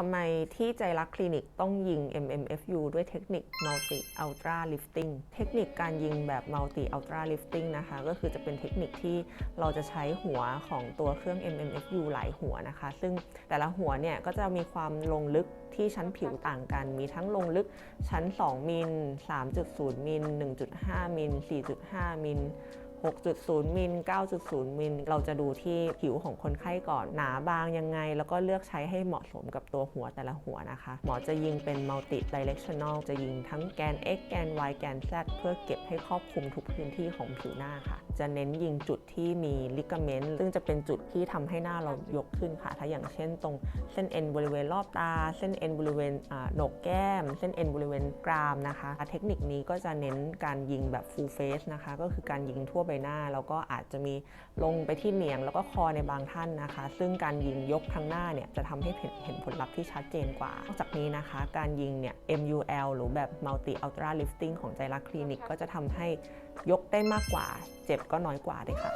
ทำไมที่ใจรักคลินิกต้องยิง MMFU ด้วยเทคนิค Multi Ultra Lifting เทคนิคการยิงแบบ Multi Ultra Lifting นะคะ ก็คือจะเป็นเทคนิคที่เราจะใช้หัวของตัวเครื่อง MMFU หลายหัวนะคะ ซึ่งแต่ละหัวเนี่ยก็จะมีความลงลึกที่ชั้นผิวต่างกัน มีทั้งลงลึกชั้น 2 มิล 3.0 มิล 1.5 มิล 4.5 มิล 6.0 มิล 9.0 มิล เราจะดูที่ผิวของคนไข้ก่อนหนาบางยังไง แล้วก็เลือกใช้ให้เหมาะสมกับตัวหัวแต่ละหัวนะคะ หมอจะยิงเป็น multi directional จะยิงทั้งแกน x แกน y แกน z เพื่อเก็บให้ครอบคลุมทุกพื้นที่ของผิวหน้าค่ะ จะเน้นยิงจุดที่มีลิกาเมนต์ซึ่งจะเป็นจุดที่ทำให้หน้าเรายกขึ้นค่ะ ถ้าอย่างเช่นตรงเส้นเอ็นบริเวณรอบตา เส้นเอ็นบริเวณโหนกแก้ม เส้นเอ็นบริเวณกรามนะคะ เทคนิคนี้ก็จะเน้นการยิงแบบ full face นะคะ ก็คือการยิงทั่วใบหน้า แล้วก็อาจจะมีลงไปที่เหนียง แล้วก็คอในบางท่านนะคะ ซึ่งการยิงยกทางหน้าเนี่ยจะทำให้เห็นผลลัพธ์ที่ชัดเจนกว่านอกจากนี้นะคะ การยิงเนี่ย MUL หรือแบบ Multi Ultra Lifting ของใจรักคลินิกก็จะทำให้ยกได้มากกว่า เจ็บก็น้อยกว่าเลยค่ะ